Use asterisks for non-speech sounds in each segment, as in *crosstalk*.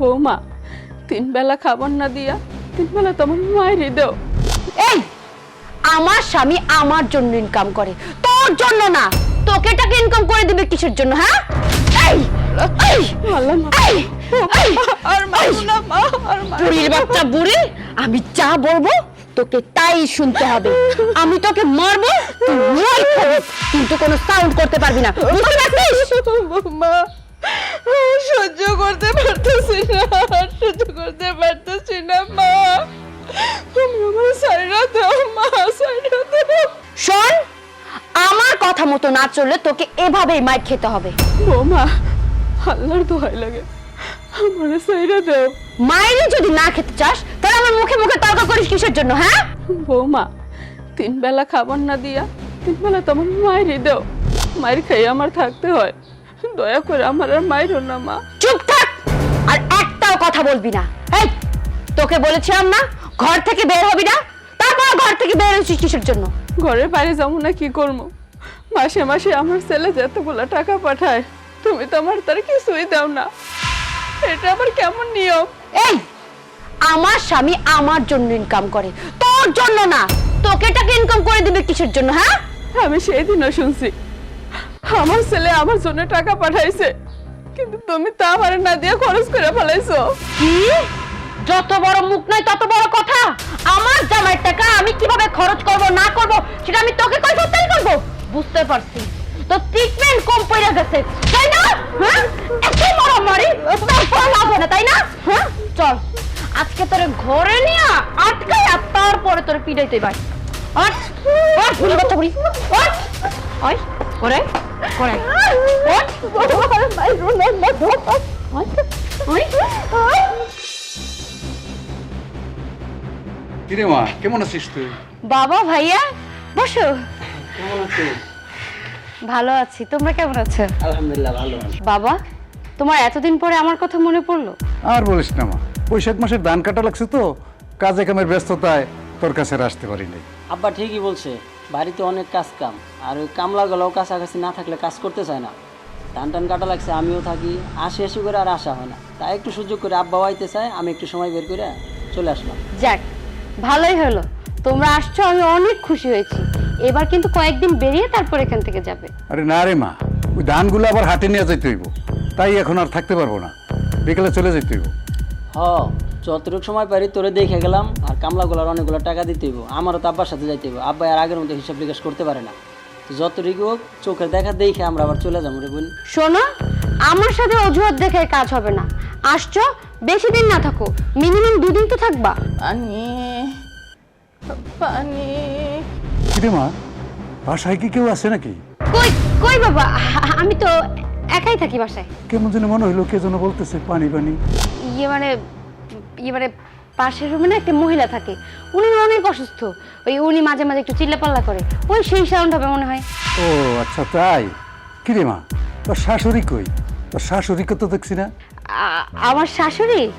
বৌমা তিন বেলা খাবার না দিয়া তিন বেলা তোমার মায়েরই দেও এই আমার স্বামী আমার জন্য ইনকাম করে তোর জন্য না তোকে টাকা ইনকাম করে দিবে কিসের জন্য হ্যাঁ? এই এই আল্লাহ মা এই এই আর মারো না মা আর মারো বুড়ির বাচ্চা বুড়ি আমি যা বলব তোকে তাই শুনতে হবে। আমি তোকে মারবো তুই কিন্তু কোনো সাউন্ড করতে পারবি না। বুঝতে পারছিস? বৌমা সহ্য করতে পারতেছি না সহ্য করতে পারতেছি না মা। তুমি আমার সাইরা দাও মা সাইরা দাও। শোন আমার কথা মতো না চললে তোকে এভাবেই মাইর খেতে হবে। বৌমা আল্লাহর দোহাই লাগে আমার সাইরা দাও। মাইরে যদি না খেতে চাস তাহলে আমার মুখে মুখে তর্ক করিস কিসের জন্য হ্যাঁ? বৌমা তিন বেলা খাবার না দিয়া তিন বেলা তোমার মায়েরই দাও। মায়ের খেয়ে আমার থাকতে হয়। *laughs* দয়া করে আমার আর মায়ের না মা। চুপ থাক! আর একটাও কথা বলবি না। এই তোকে বলেছিলাম না ঘর থেকে বের হবি না? তারপর ঘর থেকে বের হয়েছিস কিসের জন্য? ঘরের বাইরে যাব না কি করব? মাসে মাসে আমার ছেলে যতগুলো টাকা পাঠায় তুমি তো আমার তার কিছুই দাও না। এটা আবার কেমন নিয়ম? এই আমার স্বামী আমার জন্য ইনকাম করে তোর জন্য না। তোকে টাকা ইনকাম করে দিবে কিসের জন্য হ্যাঁ? আমি সেই দিনও শুনছি আমার ছেলে আমার জন্য টাকা পাঠাইছে, কিন্তু তুমি তা আমার না দিয়ে খরচ করে ফেলাইছো। কি? যত বড় মুখ নয় তত বড় কথা? আমার জামাইয়ের টাকা আমি কীভাবে খরচ করব, না করব, সেটা আমি তোকে কই করতে করব? বুঝতে পারছি। তো ট্রিটমেন্ট কম পড়ে গেছে, তাই না? হ্যাঁ? এত বড় মারি তারপর লাভ না, তাই না? হ্যাঁ? চল, আজকে তোর ঘরে নিয়া আটকাই আর তারপরে তোর পিড়াইতে ভাই আট আট, ভুলি বাচ্চা ভুলি আট ওই করে করে মা কেমন আছিস তুই? বাবা ভাইয়া বসো। কেমন আছিস ভালো আছি তোমরা কেমন আছো? আলহামদুলিল্লাহ ভালো বাবা তোমার এতদিন পরে আমার কথা মনে পড়ল? আর বলিস না মা বৈশাখ মাসের ধান কাটা লাগছে তো কাজে কামের ব্যস্ততায় তোর কাছে আর আসতে পারি নাই আব্বা ঠিকই বলছে বাড়িতে অনেক কাজ কাম। আর ওই কামলাগুলোও কাছাকাছি না থাকলে কাজ করতে চায় না। ধান টান কাটা লাগছে আমিও থাকি। আসি আসি করে আর আসা হয় না। তাই একটু সুযোগ করে আব্বাও আইতে চায় আমি একটু সময় বের করে চলে আসলাম। যাক ভালোই হলো। তোমরা আসছো আমি অনেক খুশি হয়েছি। এবার কিন্তু কয়েকদিন বেরিয়ে তারপর এখান থেকে যাবে। আরে না রে মা ওই ধানগুলো আবার হাটে নিয়ে যাইতে হইব। তাই এখন আর থাকতে পারব না। বিকেলে চলে যেতে হইব। হ। যতটুকু সময় পারি তোরে দেখে গেলাম আর কামলাগুলোর অনেকগুলো টাকা দিতে হইব আমারও তো আব্বার সাথে যাইতে হইব। আব্বা আর আগের মতো হিসাব নিকাশ করতে পারে না। তো যতটুকু হোক চোখের দেখা দেখে আমরা আবার চলে যাব রে বোন। শোনো আমার সাথে অজুহাত দেখে কাজ হবে না। আসছো বেশি দিন না থাকো মিনিমাম দুদিন তো থাকবা। পানি পানি। কিরে মা বাসায় কি কেউ আছে নাকি? কই কই বাবা আমি তো একাই থাকি বাসায়। কেমন যেন মনে হইল কে যেন বলতেছে পানি পানি। ইয়ে মানে মানে পাশের রুমে না একটা মহিলা থাকে। উনি অনেক অসুস্থ। ওই উনি মাঝে মাঝে একটু চিল্লাপাল্লা করে। ওই সেই সাউন্ড হবে মনে হয়। ও আচ্ছা তাই? কিরে মা তোর শাশুড়ি কই? তোর শাশুড়িকে তো দেখছি না। আ- আমার শাশুড়ি?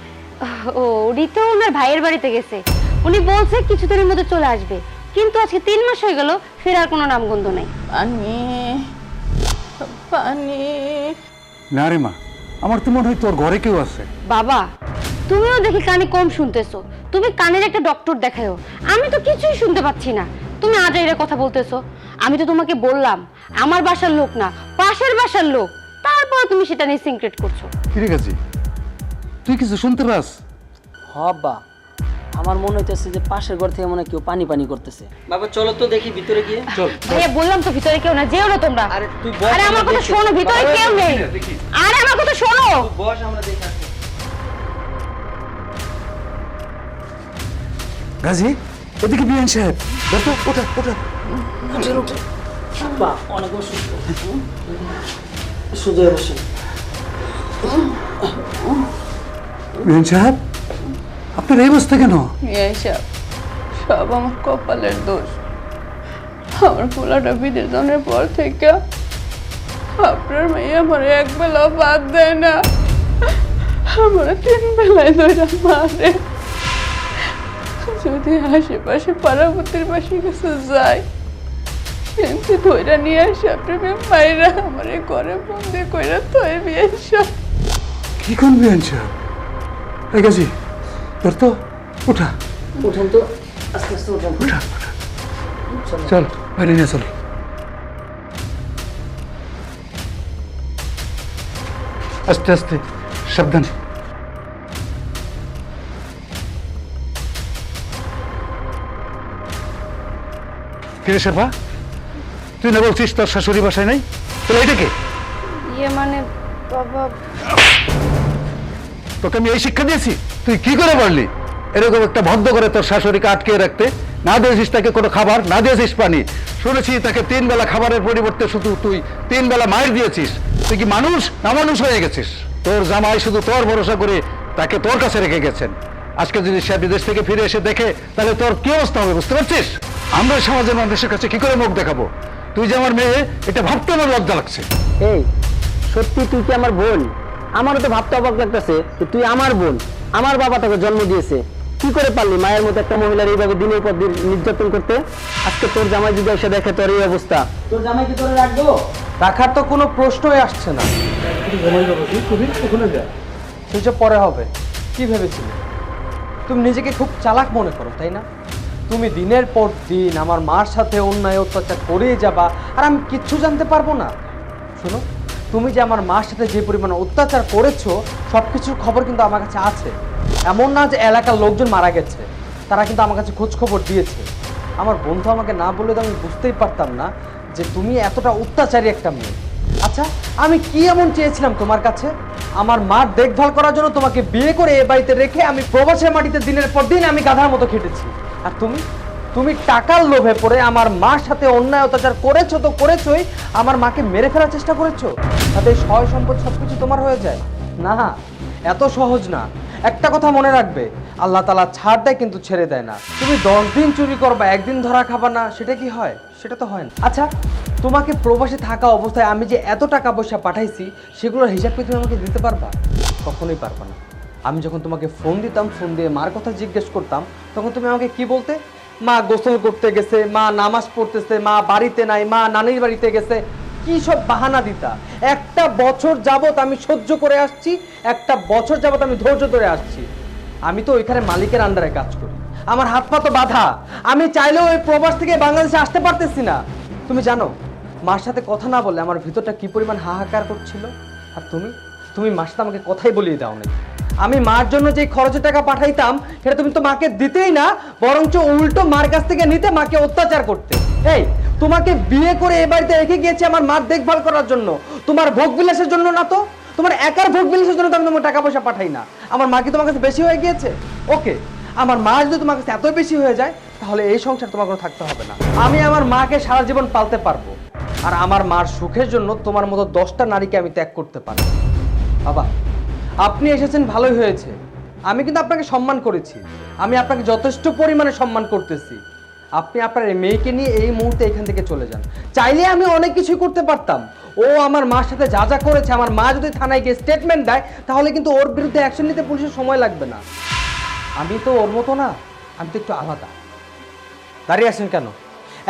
ও উনি তো ওনার ভাইয়ের বাড়িতে গেছে। উনি বলছে কিছুদিনের মধ্যে চলে আসবে। কিন্তু আজকে তিন মাস হয়ে গেল ফেরার কোনো নামগন্ধ নাই। পানি পানি। না রে মা আমার তো মনে হয় তোর ঘরে কেউ আছে। বাবা তুমিও দেখি কানে কম শুনতেছো। তুমি কানের একটা ডক্টর দেখায়ো আমি তো কিছুই শুনতে পাচ্ছি না। তুমি আজাইরা কথা বলতেছো। আমি তো তোমাকে বললাম আমার বাসার লোক না পাশের বাসার লোক। তারপর তুমি সেটা নিয়ে সিক্রেট করছ। কিরে গেছি তুই কিছু শুনতে পাস? হ আব্বা আমার মনে হইতেছে যে পাশের ঘর থেকে মনে হয় কেউ পানি পানি করতেছে। বাবা চলো তো দেখি ভিতরে গিয়ে। চল ভাইয়া বললাম তো ভিতরে কেউ না যেও না তোমরা। আরে তুই বস, আরে আমার আমরা কথা শোনো ভিতরে কেউ নেই। আরে আমার কথা শোনো। বস আমরা দেখে গাজী এদিকে বিয়ান সাহেব দেখো ওটা ওটা আব্বা অনেক অসুস্থ। সুজয় বসেন। বিয়ান সাহেব আপনার এই অবস্থা কেন? সব আমার কপালের দোষ। আমার পোলাটা বিদেশ জনের পর থেকে আপনার মেয়ে আমার এক বেলা বাদ দেয় না। আমার তিন বেলায় ধরে মারে। যদি আশেপাশে পাড়াপতির পাশে কাছে যাই এমনি ধৈরা নিয়ে আসে আপনার মেয়ে মায়েরা আমার ঘরে বন্দি কইরা থয়ে বিয়ে সব কি কোন সাহেব এই গেছি তোর তো উঠা। উঠেন তো আস্তে আস্তে উঠেন। উঠা উঠা। চল বাইরে নিয়ে চল। আস্তে আস্তে সাবধানে। কিরে শেফা তুই না বলছিস তোর শাশুড়ি বাসায় নাই? তাহলে এটা কে? ইয়ে মানে বাবা। তোকে আমি এই শিক্ষা দিয়েছি। তুই কি করে পারলি? এরকম একটা বদ্ধ করে তোর শাশুড়িকে আটকে রাখতে। না দিয়েছিস তাকে কোনো খাবার না দিয়েছিস পানি। শুনেছি তাকে তিন বেলা খাবারের পরিবর্তে শুধু তুই তিন বেলা মায়ের দিয়েছিস। তুই কি মানুষ না মানুষ হয়ে গেছিস? তোর জামাই শুধু তোর ভরসা করে তাকে তোর কাছে রেখে গেছেন। আজকে যদি সে বিদেশ থেকে ফিরে এসে দেখে তাহলে তোর কি অবস্থা হবে বুঝতে পারছিস? আমরা সমাজের মানুষের কাছে কি করে মুখ দেখাবো? তুই যে আমার মেয়ে এটা ভাবতে আমার লজ্জা লাগছে। এই সত্যি তুই কি আমার বোন? আমারও তো ভাবতে অবাক লাগতেছে যে তুই আমার বোন আমার বাবা তোকে জন্ম দিয়েছে। কি করে পারলি মায়ের মতো একটা মহিলার এইভাবে দিনের পর দিন নির্যাতন করতে? আজকে তোর জামাই যদি এসে দেখে তোর এই অবস্থা। তোর জামাই কি তোরে রাখব? রাখার তো কোনো প্রশ্নই আসছে না। সেসব পরে হবে কি ভেবেছিলে? তুমি নিজেকে খুব চালাক মনে করো তাই না? তুমি দিনের পর দিন আমার মার সাথে অন্যায় অত্যাচার করেই যাবা আর আমি কিচ্ছু জানতে পারব না। শোনো, তুমি যে আমার মার সাথে যে পরিমাণ অত্যাচার করেছ সব কিছুর খবর কিন্তু আমার কাছে আছে। এমন না যে এলাকার লোকজন মারা গেছে, তারা কিন্তু আমার কাছে খোঁজ খবর দিয়েছে। আমার বন্ধু আমাকে না বললে তো আমি বুঝতেই পারতাম না যে তুমি এতটা অত্যাচারী একটা মেয়ে। আচ্ছা আমি কি এমন চেয়েছিলাম তোমার কাছে? আমার মার দেখভাল করার জন্য তোমাকে বিয়ে করে এ বাড়িতে রেখে আমি প্রবাসের মাটিতে দিনের পর দিন আমি গাধার মতো খেটেছি। আর তুমি? তুমি টাকার লোভে পড়ে আমার মার সাথে অন্যায় অত্যাচার করেছ তো করেছোই, আমার মাকে মেরে ফেলার চেষ্টা করেছ? তাতে সয় সম্পদ সবকিছু তোমার হয়ে যায়? না, এত সহজ না। একটা কথা মনে রাখবে, আল্লাহ তালা ছাড় দেয় কিন্তু ছেড়ে দেয় না। তুমি দশ দিন চুরি করবা, একদিন ধরা খাবা না, সেটা কি হয়? সেটা তো হয় না। আচ্ছা তোমাকে প্রবাসে থাকা অবস্থায় আমি যে এত টাকা পয়সা পাঠাইছি, সেগুলোর হিসাব কি তুমি আমাকে দিতে পারবা? কখনোই পারবা না। আমি যখন তোমাকে ফোন দিতাম ফোন দিয়ে মার কথা জিজ্ঞেস করতাম, তখন তুমি আমাকে কি বলতে? মা গোসল করতে গেছে, মা নামাজ পড়তেছে, মা বাড়িতে নাই, মা নানির বাড়িতে গেছে। কি সব বাহানা দিতা? একটা বছর যাবত আমি সহ্য করে আসছি, একটা বছর যাবত আমি ধৈর্য ধরে আসছি। আমি তো ওইখানে মালিকের আন্ডারে কাজ করি। আমার হাত পা তো বাধা। আমি চাইলেও ওই প্রবাস থেকে বাংলাদেশে আসতে পারতেছি না। তুমি জানো, মার সাথে কথা না বলে আমার ভিতরটা কি পরিমাণ হাহাকার করছিল? আর তুমি? তুমি মার সাথে আমাকে কথাই বলিয়ে দাও নাই আমি মার জন্য যে খরচের টাকা পাঠাইতাম, সেটা তুমি তো মাকে দিতেই না, বরঞ্চ উল্টো মার কাছ থেকে নিতে মাকে অত্যাচার করতে। এই, তোমাকে বিয়ে করে এ বাড়িতে রেখে গিয়েছি আমার মার দেখভাল করার জন্য। তোমার ভোগ বিলাসের জন্য না তো? তোমার একার ভোগ বিলাসের জন্য তো আমি তোমার টাকা পয়সা পাঠাই না। আমার মা কি তোমার কাছে বেশি হয়ে গিয়েছে? ওকে, আমার মা যদি তোমার কাছে এত বেশি হয়ে যায়, তাহলে এই সংসার তোমার কোনো থাকতে হবে না। আমি আমার মাকে সারা জীবন পালতে পারব। আর আমার মার সুখের জন্য তোমার মতো দশটা নারীকে আমি ত্যাগ করতে পারব। বাবা আপনি এসেছেন, ভালোই হয়েছে। আমি কিন্তু আপনাকে সম্মান করেছি। আমি আপনাকে যথেষ্ট পরিমাণে সম্মান করতেছি। আপনি আপনার মেয়েকে নিয়ে এই মুহূর্তে এখান থেকে চলে যান। চাইলে আমি অনেক কিছুই করতে পারতাম। ও আমার মার সাথে যা যা করেছে, আমার মা যদি থানায় গিয়ে স্টেটমেন্ট দেয়, তাহলে কিন্তু ওর বিরুদ্ধে অ্যাকশন নিতে পুলিশের সময় লাগবে না। আমি তো ওর মতো না, আমি তো একটু আলাদা। দাঁড়িয়ে আছেন কেন?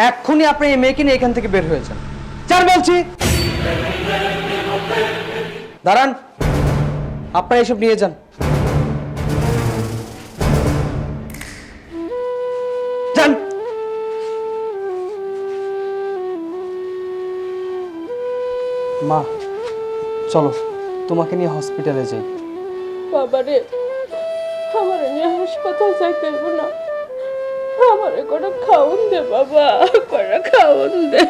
এক্ষুনি আপনি এই মেয়েকে নিয়ে এখান থেকে বের হয়েছেন চার বলছি। দাঁড়ান। আপনারা এসব নিয়ে যান। মা, চলো, তোমাকে নিয়ে হসপিটালে যাই। বাবারে, আমার নিয়ে হাসপাতাল যাইতে না। আমারে করে খাওন দে বাবা করে খাওন দে।